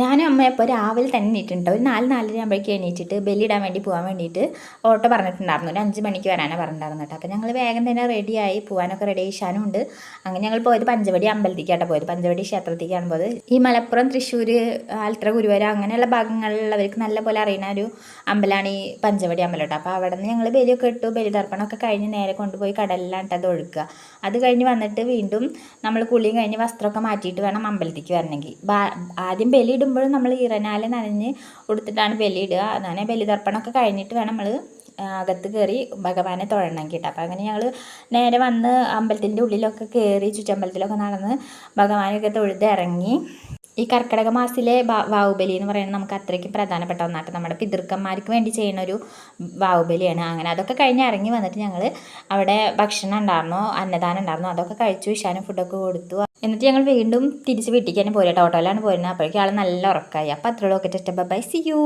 ഞാനും അമ്മ ഇപ്പോൾ രാവിലെ തന്നെ എണീറ്റിട്ടുണ്ട്. ഒരു നാല് നാലര ആകുമ്പോഴേക്കും എണീറ്റിട്ട് ബലിയിടാൻ വേണ്ടി പോകാൻ വേണ്ടിയിട്ട് ഓട്ടോ പറഞ്ഞിട്ടുണ്ടായിരുന്നു. ഒരു അഞ്ച് മണിക്ക് വരാനാണ് പറഞ്ഞിട്ടുണ്ടായിരുന്നു കേട്ടോ. അപ്പോൾ ഞങ്ങൾ വേഗം തന്നെ റെഡിയായി പോകാനൊക്കെ റെഡി ആയിശാനും ഉണ്ട്. അങ്ങനെ ഞങ്ങൾ പോയത് പഞ്ചവടി അമ്പലത്തിലേക്കാട്ടോ പോയത്. പഞ്ചവടി ക്ഷേത്രത്തിലേക്കാണ് പോയത്. ഈ മലപ്പുറം തൃശ്ശൂർ ആലത്തറ ഗുരുവായൂർ അങ്ങനെയുള്ള ഭാഗങ്ങളിലുള്ളവർക്ക് നല്ല പോലെ അറിയുന്ന ഒരു അമ്പലമാണ് ഈ പഞ്ചവടി അമ്പലം കേട്ടോ. അപ്പോൾ അവിടെ നിന്ന് ഞങ്ങൾ ബലിയൊക്കെ ഇട്ടു ബലിതർപ്പണമൊക്കെ കഴിഞ്ഞ് നേരെ കൊണ്ടുപോയി കടലിലാണ് അത് ഒഴുക്കുക. അത് കഴിഞ്ഞ് വന്നിട്ട് വീണ്ടും നമ്മൾ കുളിയും കഴിഞ്ഞ് വസ്ത്രമൊക്കെ മാറ്റിയിട്ട് വേണം അമ്പലത്തിലേക്ക് വരണമെങ്കിൽ. ആദ്യം ബലി ഇടുമ്പോഴും നമ്മൾ ഇറനാല് നനഞ്ഞ് കൊടുത്തിട്ടാണ് ബലിയിടുക അങ്ങനെ ബലിതർപ്പണമൊക്കെ കഴിഞ്ഞിട്ട് വേണം നമ്മൾ അകത്ത് കയറി ഭഗവാനെ തൊഴണം കേട്ടോ. അപ്പം അങ്ങനെ ഞങ്ങൾ നേരെ വന്ന് അമ്പലത്തിന്റെ ഉള്ളിലൊക്കെ കയറി ചുറ്റമ്പലത്തിലൊക്കെ നടന്ന് ഭഗവാനൊക്കെ തൊഴുത് ഇറങ്ങി. ഈ കർക്കിടക മാസത്തിലെ വാവുബലി എന്ന് പറയുന്നത് നമുക്ക് അത്രയ്ക്ക് പ്രധാനപ്പെട്ട ഒന്നാട്ട്. നമ്മുടെ പിതൃക്കന്മാർക്ക് വേണ്ടി ചെയ്യുന്ന ഒരു വാവുബലിയാണ്. അങ്ങനെ അതൊക്കെ കഴിഞ്ഞ് ഇറങ്ങി വന്നിട്ട് ഞങ്ങൾ അവിടെ ഭക്ഷണം ഉണ്ടായിരുന്നു അന്നദാനം ഉണ്ടായിരുന്നു അതൊക്കെ കഴിച്ചു ഇഷാനും ഫുഡൊക്കെ കൊടുത്തു. എന്നിട്ട് ഞങ്ങൾ വീണ്ടും തിരിച്ച് വീട്ടിലേക്ക് തന്നെ പോയിട്ട് ഓട്ടോയിലാണ് പോരുന്നത്. അപ്പോഴേക്കും ആൾ നല്ല ഉറക്കമായി അപ്പോൾ അത്രയുള്ളൂ ഒക്കെ ബൈ സി യു